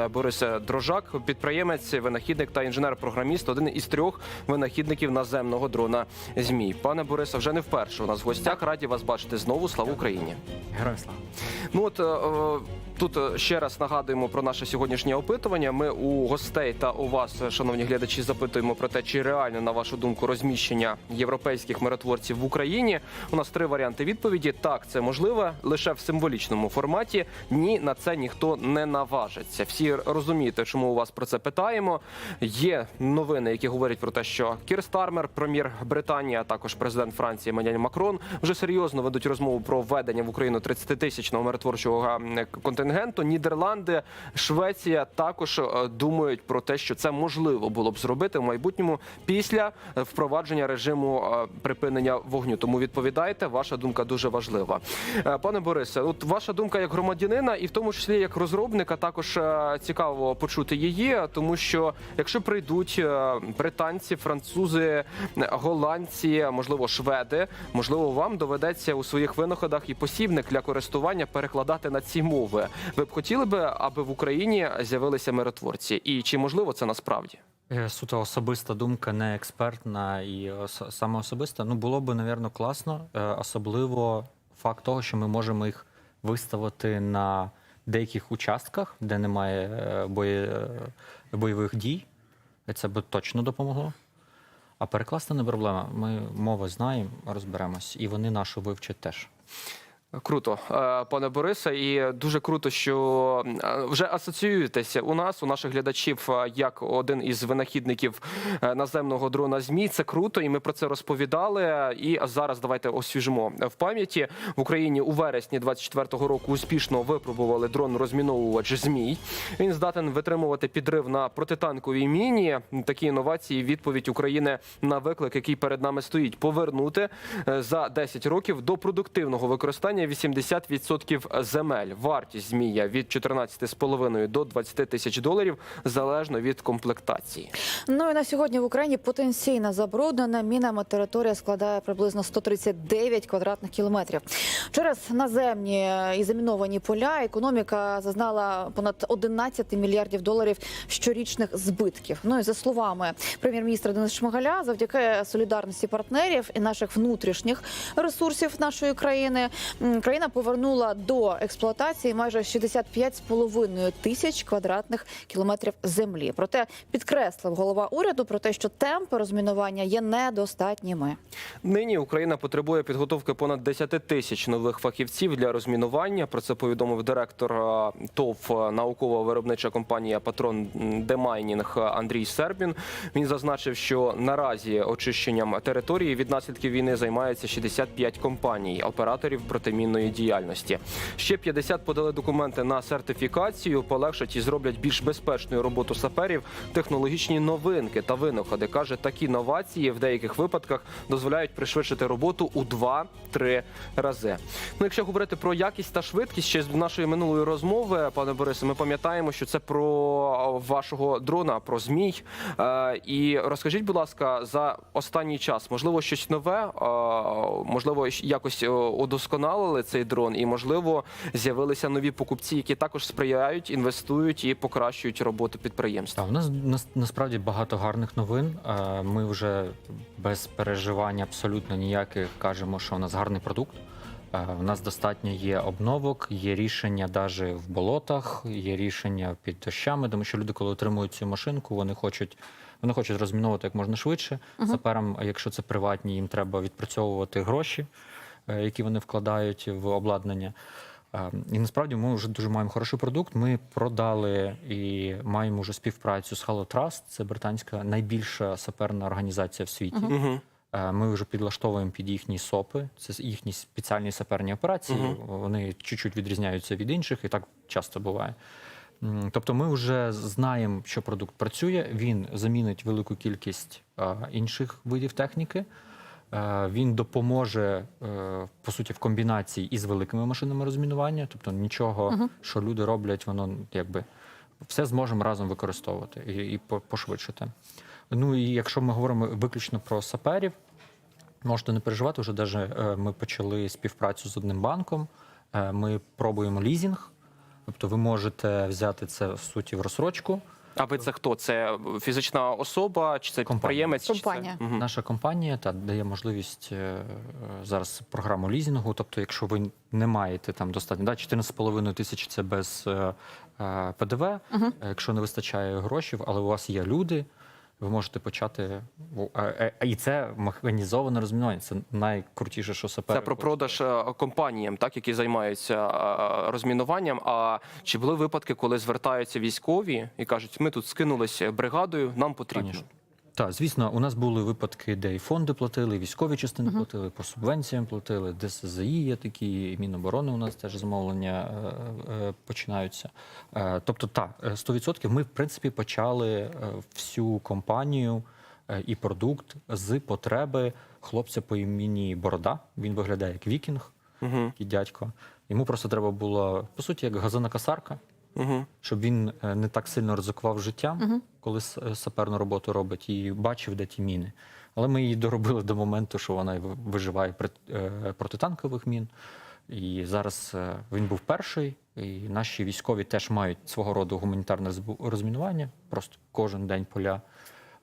е, Борис Дрожак, підприємець, винахідник та інженер-програміст, один із трьох винахідників наземного дрона Змій. Пане Борисе, вже не вперше у нас в гостях. Раді вас бачити знову. Слава Україні! Героям слава. Ну от е, е, тут е, ще раз нагадуємо про наше сьогоднішнє опитування. Ми у гостей та у вас, шановні глядачі, запитуємо про те, чи реально на вашу думку розміщення європейських миротворців в Україні. У нас три варіанти відповіді: так, це можливо, лише в символічному форматі. Ні, на це ніхто не наважиться. Всі розумієте, чому у вас про це питаємо. Є новини, які говорять про те, що Кір Стармер, прем'єр Британії, а також президент Франції Еммануель Макрон вже серйозно ведуть розмову про введення в Україну 30-тисячного миротворчого е, контингенту. Нідерланди, Швеція також е, думають про те, що це можливо було б зробити в майбутньому після впровадження режиму е, припинення вогню. Тому відповідайте, ваша думка дуже важлива. Пане Борисе, от ваша думка як громадянина, і в тому числі як розробника, також цікаво почути її, тому що якщо прийдуть е, британці, французи, голландці, можливо, шведи, можливо, вам доведеться у своїх винаходах і посібник для користування перекладати на ці мови. Ви б хотіли би, аби в Україні з'явилися миротворці? І чи можливо це насправді? Е, Суто особиста думка, не експертна і саме особиста. Ну було би, напевно, класно, е, особливо факт того, що ми можемо їх виставити на деяких участках, де немає е, бої- е, бойових дій. Це би точно допомогло. А перекласти не проблема. Ми мови знаємо, розберемось, і вони нашу вивчать теж. Круто, Е, пане Борисе, і дуже круто, що е, вже асоціюєтеся у нас, у наших глядачів, е, як один із винахідників наземного дрона ЗМІ. Це круто, і ми про це розповідали. І зараз давайте освіжимо в пам'яті в Україні у вересні 24-го року успішно випробували дрон розміновувач Змій. Він здатен витримувати підрив на протитанковій міні. Такі інновації відповідь України на виклик, який перед нами стоїть, повернути за 10 років до продуктивного використання 80% земель. Вартість змія від 14,5 до 20 тисяч доларів залежно від комплектації. Ну і на сьогодні в Україні потенційно забруднена мінами територія складає приблизно 139 квадратних кілометрів. Через наземні і заміновані поля економіка зазнала понад 11 мільярдів доларів щорічних збитків. Ну і за словами прем'єр-міністра Дениса Шмигаля, завдяки солідарності партнерів і наших внутрішніх ресурсів нашої країни, країна повернула до експлуатації майже 65,5 тисяч квадратних кілометрів землі. Проте підкреслив голова уряду про те, що темпи розмінування є недостатніми. Нині Україна потребує підготовки понад 10 тисяч нових фахівців для розмінування. Про це повідомив директор е, ТОВ е, науково-виробнича компанія Патрон Демайнінг Андрій Сербін. Він зазначив, що наразі очищенням території від наслідків війни займається 65 компаній, операторів протимінної діяльності. Ще 50 подали документи на сертифікацію, полегшать і зроблять більш безпечною роботу саперів технологічні новинки та винаходи. каже, такі новації в деяких випадках дозволяють пришвидшити роботу у 2-3 рази. Ну, якщо говорити про якість та швидкість, ще з нашої минулої розмови, пане Борисе, ми пам'ятаємо, що це про вашого дрона, про змій. Е, і розкажіть, будь ласка, за останній час, можливо, щось нове, е, можливо, якось е, удосконалили цей дрон, і можливо з'явилися нові покупці, які також сприяють, інвестують і покращують роботу підприємств. А у нас нас- насправді багато гарних новин. Е, Ми вже без переживань абсолютно ніяких кажемо, що у нас гарний продукт. Е, У нас достатньо є обновок, є рішення навіть в болотах, є рішення під дощами, тому що люди, коли отримують цю машинку, вони хочуть. Вони хочуть розміновувати як можна швидше. Саперам, якщо це приватні, їм треба відпрацьовувати гроші, е, які вони вкладають в обладнання. Е, І насправді ми вже дуже маємо хороший продукт. Ми продали і маємо вже співпрацю з Hello Trust. Це британська найбільша саперна організація в світі. Угу. Е, Ми вже підлаштовуємо під їхні СОПи. Це їхні спеціальні саперні операції. Вони чуть-чуть відрізняються від інших, і так часто буває. Тобто, ми вже знаємо, що продукт працює. Він замінить велику кількість е, інших видів техніки. Е, Він допоможе е, по суті в комбінації із великими машинами розмінування, тобто нічого, що люди роблять, воно якби все зможемо разом використовувати і, і пошвидшити. Ну і якщо ми говоримо виключно про саперів, можете не переживати, вже даже е, ми почали співпрацю з одним банком. Ми пробуємо лізінг. Тобто ви можете взяти це в суті в розсрочку. А ви це хто? Це фізична особа, чи це Компанія. підприємець? чи Компанія. Це... Мгм. Наша компанія та дає можливість е, е, зараз програму лізінгу. Тобто, якщо ви не маєте там достатньо, да, 14,5 тисяч це без е, е, ПДВ. Е, Якщо не вистачає грошей, але у вас є люди, ви можете почати. а- а І це механізоване розмінування. Це найкрутіше, що Це сапер. про продаж е, компаніям, так які займаються е, розмінуванням. А чи були випадки, коли звертаються військові і кажуть, ми тут скинулися бригадою, нам потрібно. Конечно. Так, звісно, у нас були випадки, де і фонди платили, і військові частини платили, по субвенціям платили, ДСЗІ є такі, і Міноборони у нас теж замовлення е, е, починаються. Е, тобто, так, е, 100% ми, в принципі, почали е, всю компанію е, і продукт з потреби хлопця по імені Борода. Він виглядає як вікінг, Угу. такий дядько. Йому просто треба було, по суті, як газонокосарка Угу. щоб він е, не так сильно ризикував життям, Мгм. Коли е, саперну роботу робить, і бачив, де ті міни. Але ми її доробили до моменту, що вона виживає е, протитанкових мін. І зараз е, він був перший, і наші військові теж мають свого роду гуманітарне розмінування, просто кожен день поля.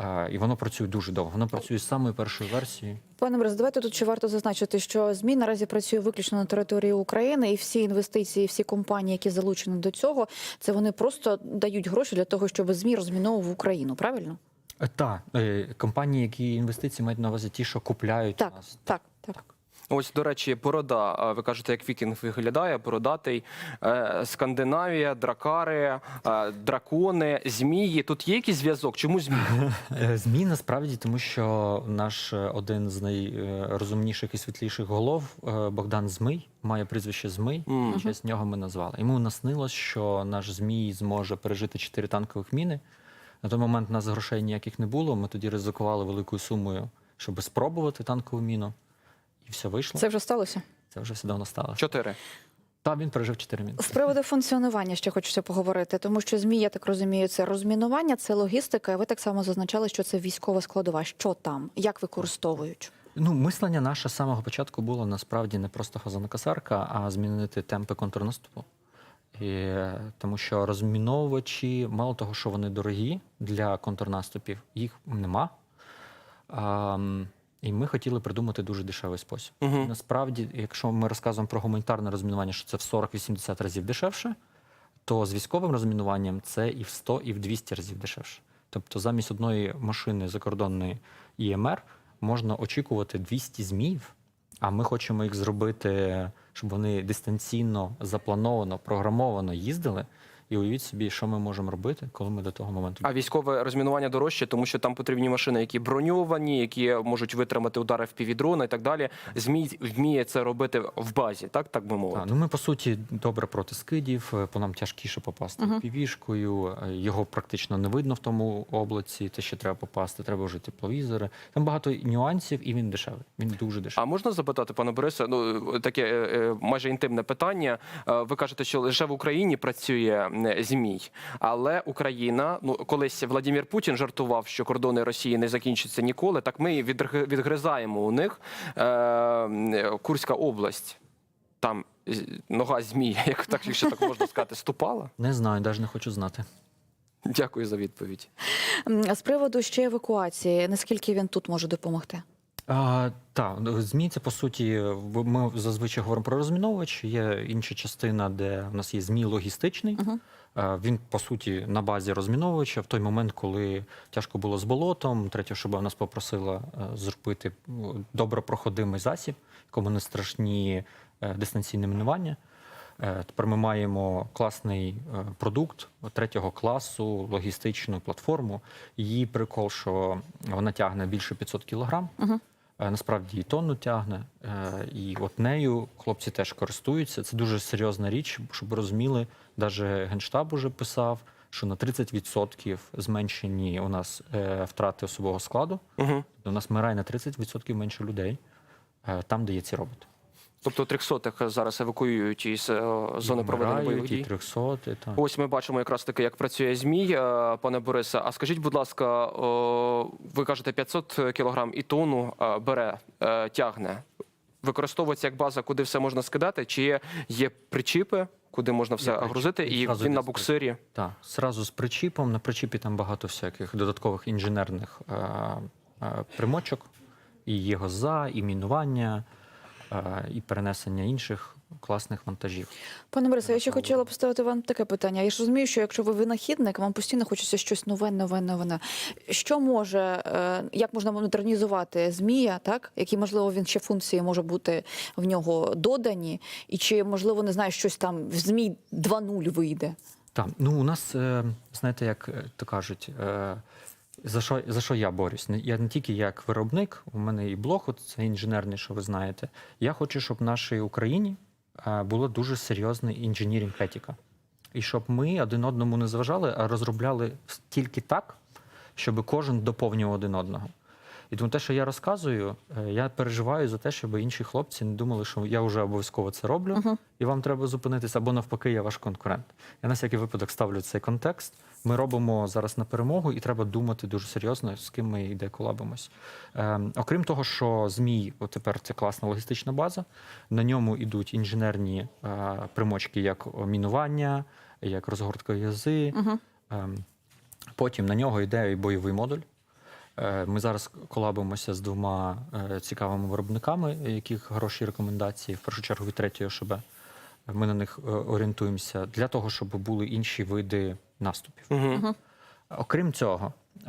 Е, І воно працює дуже довго. Воно працює з самої першої версії. Пане Борис, давайте тут ще варто зазначити, що ЗМІ наразі працює виключно на території України, і всі інвестиції, всі компанії, які залучені до цього, це вони просто дають гроші для того, щоб ЗМІ розміновував Україну. Правильно? Так, компанії, які інвестиції мають на увазі ті, що купляють Так, нас. так, так. Ось, до речі, порода. Ви кажете, як вікінг виглядає, бородатий. Е, Скандинавія, дракари, е, дракони, змії. Тут є якийсь зв'язок? Чому змії? Е, Змі насправді, тому що наш один з найрозумніших і світліших голов Богдан Змий має прізвище Змий. В честь нього ми назвали. Йому наснилось, що наш Змій зможе пережити чотири танкових міни. На той момент у нас грошей ніяких не було. Ми тоді ризикували великою сумою, щоб спробувати танкову міну. І все вийшло. Це вже сталося. Це вже все давно сталося. Чотири. Та він пережив чотири міни. З приводу функціонування ще хочеться поговорити, тому що ЗМІ, я так розумію, це розмінування, це логістика. і Ви так само зазначали, що це військова складова. Що там, як використовують? Ну, мислення наше з самого початку було насправді не просто газонокосарка, а змінити темпи контрнаступу. І, тому що розміновувачі, мало того, що вони дорогі для контрнаступів, їх нема. А, і ми хотіли придумати дуже дешевий спосіб. Мгм. Насправді, якщо ми розказуємо про гуманітарне розмінування, що це в 40-80 разів дешевше, то з військовим розмінуванням це і в 100, і в 200 разів дешевше. Тобто замість одної машини закордонної ІМР можна очікувати 200 зміїв, а ми хочемо їх зробити, щоб вони дистанційно, заплановано, програмовано їздили. І уявіть собі, що ми можемо робити, коли ми до того моменту. А військове розмінування дорожче, тому що там потрібні машини, які броньовані, які можуть витримати удари в півдрона і так далі. Змій вміє це робити в базі, так так би мовити. А, ну ми по суті добре проти скидів, е, по нам тяжкіше попасти Мгм. півішкою. е, Його практично не видно в тому облаці. Те, що треба попасти, треба вже тепловізори. Там багато нюансів, і він дешевий. Він дуже А можна запитати, пане Борисе, ну таке е, е, майже інтимне питання. Е, Ви кажете, що лише в Україні працює е, змій, але Україна, ну колись Владимир Путін жартував, що кордони Росії не закінчаться ніколи. Так ми відгризаємо у них е, е, Курська область. Там нога змія, як так, якщо так можна сказати, ступала. Не знаю, навіть не хочу знати. Дякую за відповідь. З приводу ще евакуації, наскільки він тут може допомогти? А, так, ну, ЗМІ це по суті, ми зазвичай говоримо про розміновувач. Є інша частина, де у нас є ЗМІ логістичний. Е, Він по суті на базі розміновувача в той момент, коли тяжко було з болотом. Третя шуба нас попросила е, зробити ну, добропроходимий засіб, якому не страшні е, дистанційне мінування. Е, Тепер ми маємо класний е, продукт третього класу, логістичну платформу. Її прикол, що вона тягне більше 500 кілограм. Мгм. Е, Насправді і тонну тягне, е, і от нею хлопці теж користуються. Це дуже серйозна річ, щоб розуміли. Навіть генштаб уже писав, що на 30% зменшені у нас е, втрати особового складу. Угу. У нас вмирає на 30% менше людей е, там, де є ці роботи. Тобто трьохсотих зараз евакуюють із е, зони проведення бойових дій. 300, так. Ось ми бачимо якраз таки, як працює змій, е, пане Борисе. А скажіть, будь ласка, ви кажете 500 кілограм і тонну е, бере, е, тягне. Використовується як база, куди все можна скидати? Чи є, є причіпи, куди можна все Є грузити, І і він на буксирі. Так, зразу з причіпом. На причіпі там багато всяких додаткових інженерних е, е, примочок, і його за, і мінування, е, і перенесення інших класних вантажів. Пане Борисе, я ще хотіла поставити вам таке питання. Я ж розумію, що якщо ви винахідник, вам постійно хочеться щось нове, нове, нове. Що може, е, як можна модернізувати змія, так які можливо він ще функції може бути в нього додані, і чи можливо не знаю, щось там в змій 2.0 вийде? Так, ну у нас, е, знаєте, як е, то кажуть, е, за що, за що я борюсь? Я не тільки як виробник, у мене і блог, от це інженерний, що ви знаєте. Я хочу, щоб в нашій Україні е, було дуже серйозний інженірінг етика. І щоб ми один одному не зважали, а розробляли тільки так, щоб кожен доповнював один одного. І тому те, що я розказую, е, я переживаю за те, щоб інші хлопці не думали, що я вже обов'язково це роблю, і вам треба зупинитися, або навпаки, я ваш конкурент. Я на всякий випадок ставлю цей контекст. Ми робимо зараз на перемогу, і треба думати дуже серйозно, з ким ми і де колабимось. Ем, окрім того, що ЗМІ, от тепер це класна логістична база. На ньому йдуть інженерні е, примочки, як мінування, як розгортка язи. Ем, потім на нього йде і бойовий модуль. Е, Ми зараз колабимося з двома е, цікавими виробниками, яких хороші рекомендації, в першу чергу від третьої ОШБ. Ми на них е, орієнтуємося для того, щоб були інші види наступів. Угу. Окрім цього, е,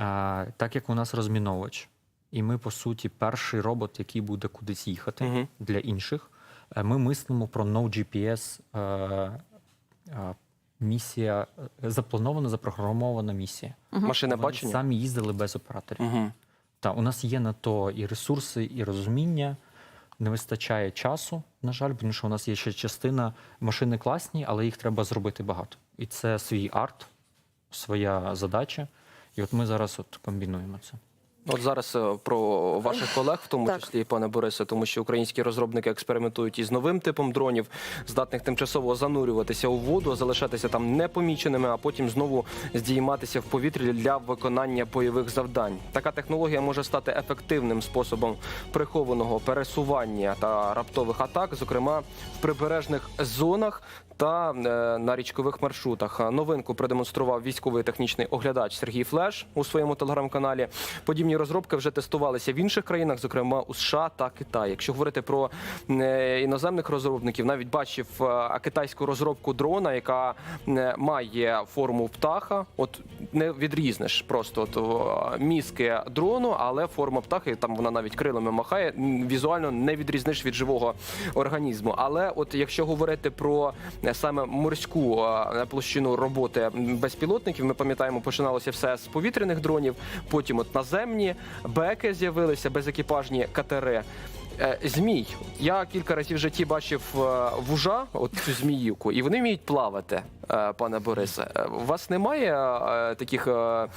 так як у нас розміновувач, і ми, по суті, перший робот, який буде кудись їхати Мгм. для інших, е, ми мислимо про No GPS е, місія, запланована, запрограмована місія. Машини Вони бачення. самі їздили без операторів. Угу. Та у нас є на то і ресурси, і розуміння. Не вистачає часу, на жаль, тому що у нас є ще частина машини класні, але їх треба зробити багато. І це свій арт, своя задача. І от ми зараз от комбінуємо це. От зараз е, про ваших колег, в тому Так. числі і пане Борисе, тому що українські розробники експериментують із новим типом дронів, здатних тимчасово занурюватися у воду, залишатися там непоміченими, а потім знову здійматися в повітрі для виконання бойових завдань. Така технологія може стати ефективним способом прихованого пересування та раптових атак, зокрема в прибережних зонах. Та е, на річкових маршрутах новинку продемонстрував військовий технічний оглядач Сергій Флеш у своєму телеграм-каналі. Подібні розробки вже тестувалися в інших країнах, зокрема у США та Китаї. Якщо говорити про е, іноземних розробників, навіть бачив е, китайську розробку дрона, яка е, має форму птаха. От не відрізнеш просто от, мізки дрону, але форма птахи там вона навіть крилами махає. Візуально не відрізниш від живого організму. Але от якщо говорити про е, саме морську е, площину роботи безпілотників, ми пам'ятаємо, починалося все з повітряних дронів, потім от наземні беки з'явилися безекіпажні катери. Е, Змій. Я кілька разів в житті бачив е, вужа, от цю зміївку, і вони вміють плавати, е, пане Борисе. Е, У вас немає е, таких, е,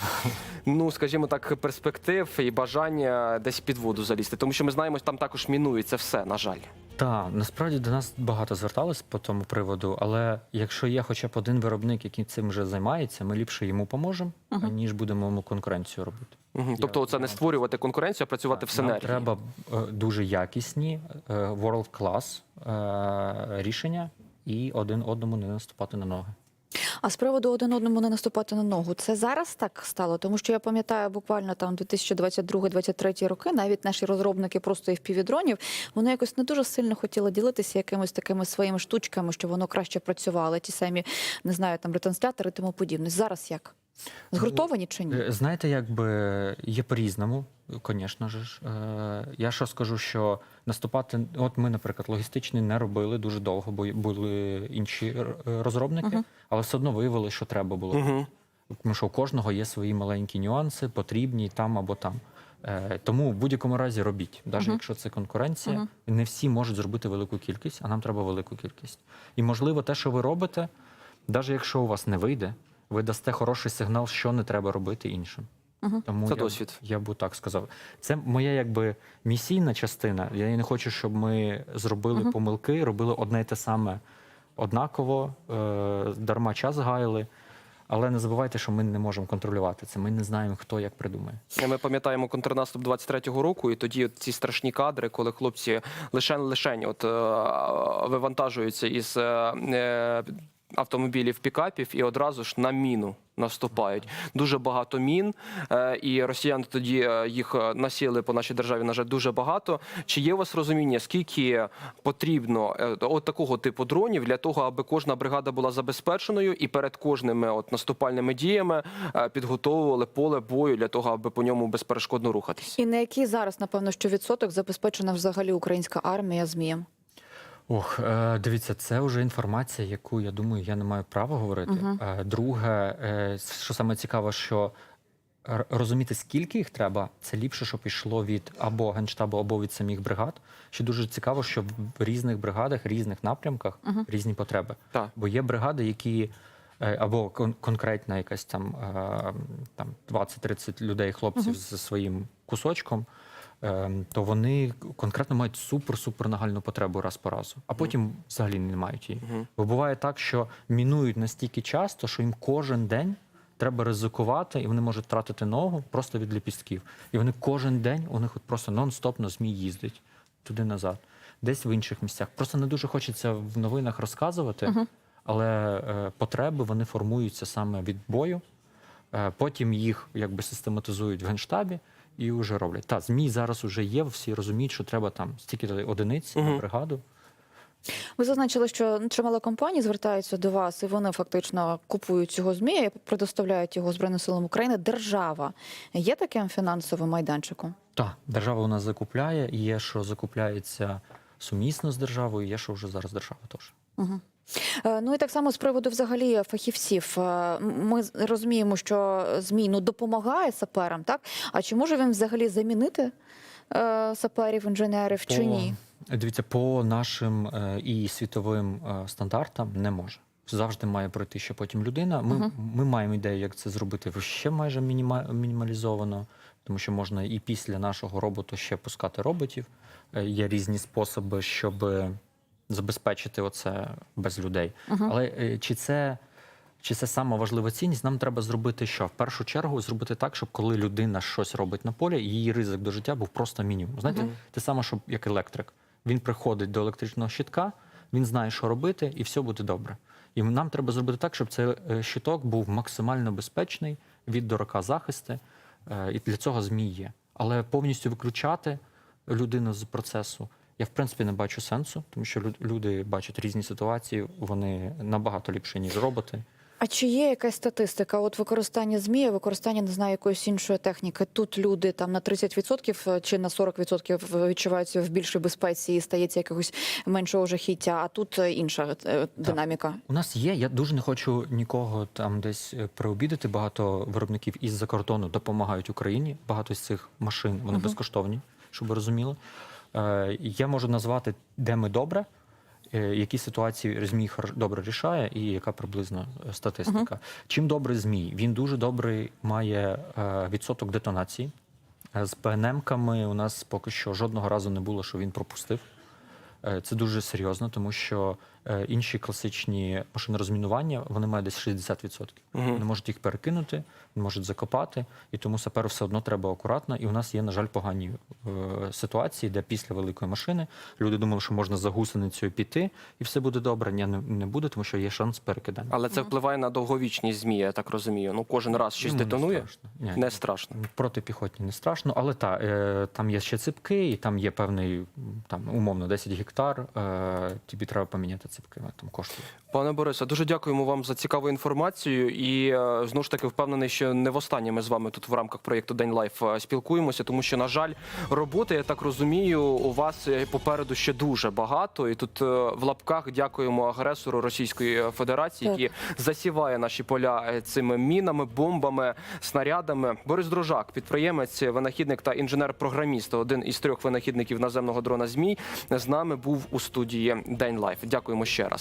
ну скажімо так, перспектив і бажання десь під воду залізти? Тому що ми знаємо, там також мінується все, на жаль. Так, насправді до нас багато звертались по тому приводу, але якщо є хоча б один виробник, який цим вже займається, ми ліпше йому поможемо, ніж будемо йому конкуренцію робити. Мгм. Тобто, це не створювати конкуренцію, а працювати в Нам синергії. треба е, дуже якісні е, world class е, рішення і один одному не наступати на ноги. А з приводу один одному не наступати на ногу, це зараз так стало, тому що я пам'ятаю буквально там 2022-2023 роки, навіть наші розробники просто FPV-дронів, вони якось не дуже сильно хотіли ділитися якимись такими своїми штучками, щоб воно краще працювало. Ті самі не знаю, там ретранслятори і тому подібне. Зараз як? Згуртовані чи ні? Е, Знаєте, якби є по-різному, звісно ж. Е, Я що скажу, що наступати, от ми, наприклад, логістичний не робили дуже довго, бо були інші р- розробники, але все одно виявили, що треба було. Мгм. Тому що у кожного є свої маленькі нюанси, потрібні там або там. Е, Тому в будь-якому разі робіть, навіть якщо це конкуренція, не всі можуть зробити велику кількість, а нам треба велику кількість. І можливо, те, що ви робите, навіть якщо у вас не вийде, ви дасте хороший сигнал, що не треба робити іншим. Тому Це я, досвід. Я б так сказав. Це моя якби місійна частина. Я не хочу, щоб ми зробили помилки, робили одне й те саме однаково, е, дарма час гаяли. Але не забувайте, що ми не можемо контролювати це. Ми не знаємо, хто як придумає. Ми пам'ятаємо контрнаступ 23-го року, і тоді от ці страшні кадри, коли хлопці лишень лишень от е, вивантажуються із е, е, автомобілів пікапів і одразу ж на міну наступають. Дуже багато мін, е, і росіяни тоді е, їх е, насіли по нашій державі. На жаль, дуже багато. Чи є у вас розуміння, скільки потрібно от такого типу дронів для того, аби кожна бригада була забезпеченою і перед кожними от наступальними діями підготовували поле бою для того, аби по ньому безперешкодно рухатись? І на який зараз, напевно, що відсоток забезпечена взагалі українська армія змієм? Ох, е, дивіться, це вже інформація, яку я думаю, я не маю права говорити. Е, Друге, е, що саме цікаво, що розуміти, скільки їх треба, це ліпше, щоб йшло від або генштабу, або від самих бригад. Ще дуже цікаво, що в різних бригадах, різних напрямках різні потреби. Так. Бо є бригади, які або кон- конкретна якась там, там 20-30 людей, хлопців зі своїм кусочком, то вони конкретно мають супер-супер нагальну потребу раз по разу, а потім взагалі не мають її. Бо буває так, що мінують настільки часто, що їм кожен день. Треба ризикувати, і вони можуть втратити ногу просто від ліпістків. І вони кожен день у них от просто нон-стоп на змій їздить туди-назад, десь в інших місцях. Просто не дуже хочеться в новинах розказувати, але е, потреби вони формуються саме від бою. Е, потім їх якби систематизують в генштабі і вже роблять. Та змій зараз вже є, всі розуміють, що треба там стільки одиниць на бригаду. Ви зазначили, що чимало компаній звертаються до вас, і вони фактично купують цього змія і предоставляють його Збройним силам України. Держава є таким фінансовим майданчиком? Так, держава у нас закупляє, є, що закупляється сумісно з державою, є, що вже зараз держава теж. Е, Ну і так само з приводу взагалі фахівців. Е, Ми розуміємо, що ЗМІ ну, допомагає саперам, так? А чи може він взагалі замінити е, саперів, інженерів чи ні? Дивіться, по нашим е, і світовим е, стандартам не може. Завжди має пройти ще потім людина. Ми, ми маємо ідею, як це зробити ще майже мініма, мінімалізовано, тому що можна і після нашого роботу ще пускати роботів. Е, є різні способи, щоб е, забезпечити оце без людей. Але е, чи це. Чи це сама важлива цінність? Нам треба зробити що? В першу чергу зробити так, щоб коли людина щось робить на полі, її ризик до життя був просто мінімум. Знаєте, те саме, що як електрик. Він приходить до електричного щитка, він знає, що робити, і все буде добре. І нам треба зробити так, щоб цей е, щиток був максимально безпечний від дурака захисти, е, і для цього змій є. Але повністю виключати людину з процесу. Я в принципі не бачу сенсу, тому що лю- люди бачать різні ситуації, вони набагато ліпші, ніж роботи. А чи є якась статистика? От використання змії, використання не знаю якоїсь іншої техніки. Тут люди там на 30% чи на 40% відчуваються в більшій безпеці і стається якогось меншого жахіття, а тут е, інша е, динаміка. У нас є. Я дуже не хочу нікого там десь е, приобідати. Багато виробників із-за кордону допомагають Україні. Багато з цих машин вони безкоштовні, щоб ви розуміли. Е, я можу назвати, де ми добре, е, які ситуації змій добре рішає, і яка приблизно е, статистика. Чим добрий змій? Він дуже добрий має відсоток детонації. З ПНМ-ками у нас поки що жодного разу не було, що він пропустив. Це дуже серйозно, тому що інші класичні машини розмінування вони мають десь 60%. Вони можуть їх перекинути, можуть закопати, і тому саперу все одно треба акуратно. І у нас є, на жаль, погані е, ситуації, де після великої машини люди думали, що можна за гусеницею піти, і все буде добре. Ні, не, не буде, тому що є шанс перекидання. Але це впливає на довговічність змії, я так розумію. Ну кожен раз щось Йому не страшно. Ні. Не страшно. Протипіхотні не страшно, але та, е, там є ще ципки, і там є певний там умовно 10 гектар. Е, тобі треба поміняти ципки, там коштує. Пане Борисе, дуже дякуємо вам за цікаву інформацію. І е, знову ж таки впевнений, що не востаннє ми з вами тут в рамках проєкту День Лайф е, спілкуємося, тому що, на жаль, роботи, я так розумію, у вас е, попереду ще дуже багато. І тут в лапках дякуємо агресору Російської Федерації, Так. який засіває наші поля цими мінами, бомбами, снарядами. Борис Дружак, підприємець, винахідник та інженер-програміст, один із трьох винахідників наземного дрона ЗМІ, з нами був у студії День Лайф. Дякуємо ще раз.